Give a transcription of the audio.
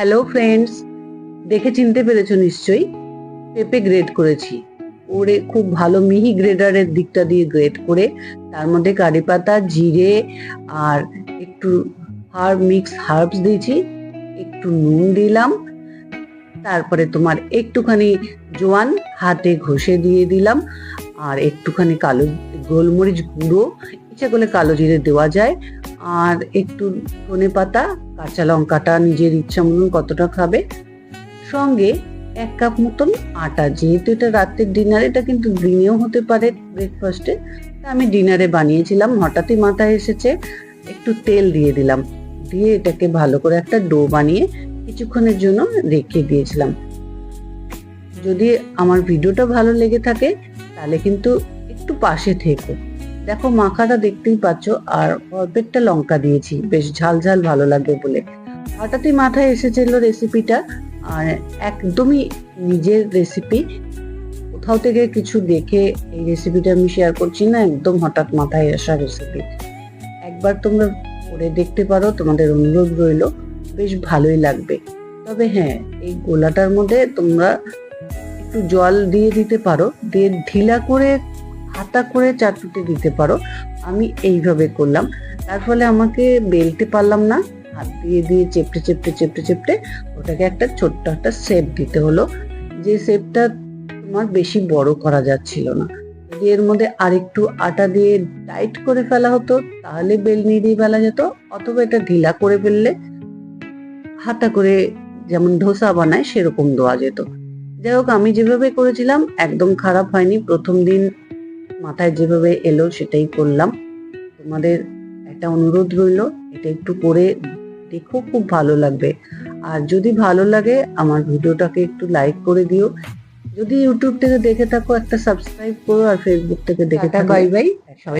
Hello friends দেখে চিনতে পেরেছ নিশ্চয়ই? পেঁপে গ্রেড করেছি। ওরে খুব ভালো মিহি গ্রেডারের দিকটা দিয়ে গ্রেড করে। তার মধ্যে কারি পাতা, জিরে আর একটু হার্ব মিক্স হার্বস দিয়েছি। একটু নুন দিলাম। তারপরে তোমার একটুখানি জোয়ান হাতে ঘষে দিয়ে দিলাম। আর একটুখানি কালো গোলমরিচ গুঁড়ো। ইচ্ছা করলে কালো জিরে দেওয়া যায়। আর একটু ধনে পাতা, কাঁচা লঙ্কাটা নিজের ইচ্ছা মতন কতটা খাবে। সঙ্গে এক কাপ মতন আটা, যেহেতু এটা রাত্রের ডিনার এটা কিন্তু দিনেও হতে পারে ব্রেকফাস্টে আমি ডিনারে বানিয়েছিলাম, হঠাৎই মাথায় এসেছে, একটু তেল দিয়ে দিলাম। দিয়ে এটাকে ভালো করে একটা ডো বানিয়ে কিছুক্ষণের জন্য রেখে দিয়েছিলাম। যদি আমার ভিডিওটা ভালো লেগে থাকে, তাহলে কিন্তু একটু পাশে থেকো। দেখো, মাখাটা দেখতেই পাচ্ছ, আর অর্ধেকটা লঙ্কা দিয়েছি। বেশ ঝাল ঝাল ভালো লাগবে বলে। হঠাৎই মাথায় এসেছিল রেসিপিটা আর একদমই নিজের রেসিপি কোথাও থেকে কিছু দেখে এই রেসিপিটা আমি শেয়ার করছি না, একদম হঠাৎ মাথায় আসা রেসিপি একবার তোমরা করে দেখতে পারো, তোমাদের অনুরোধ রইল, বেশ ভালোই লাগবে। তবে হ্যাঁ এই গোলাটার মধ্যে তোমরা একটু জল দিয়ে দিতে পারো, দিয়ে ঢিলা করে হাতা করে চাটুতে দিতে পারো। আমি এইভাবে করলাম। তার ফলে আমাকে বেলতে পারলাম না। হাত দিয়ে দিয়ে চেপটে চেপটে চেপটে চেপটে ওটাকে একটা ছোট্ট একটা শেপ দিতে হলো। যে শেপটা তোমার বেশি বড় করা যাচ্ছিল না। যদি এর মধ্যে আরেকটু আটা দিয়ে টাইট করে ফেলা হতো, তাহলে বেলনি দিয়ে ফেলা যেত। অথবা এটা ঢিলা করে ফেললে হাতা করে যেমন ধোসা বানায়, সেরকম দেওয়া যেত। যাই হোক, আমি যেভাবে করেছিলাম, একদম খারাপ হয়নি। প্রথম দিন মাথায় যেভাবে এলো সেটাই করলাম। তোমাদের একটা অনুরোধ রইল এটা একটু করে দেখো খুব ভালো লাগবে। আর যদি ভালো লাগে আমার ভিডিওটাকে একটু লাইক করে দিও। যদি ইউটিউব থেকে দেখে থাকো একটা সাবস্ক্রাইব করো আর ফেসবুক থেকে দেখে থাকো। বাই বাই সবাই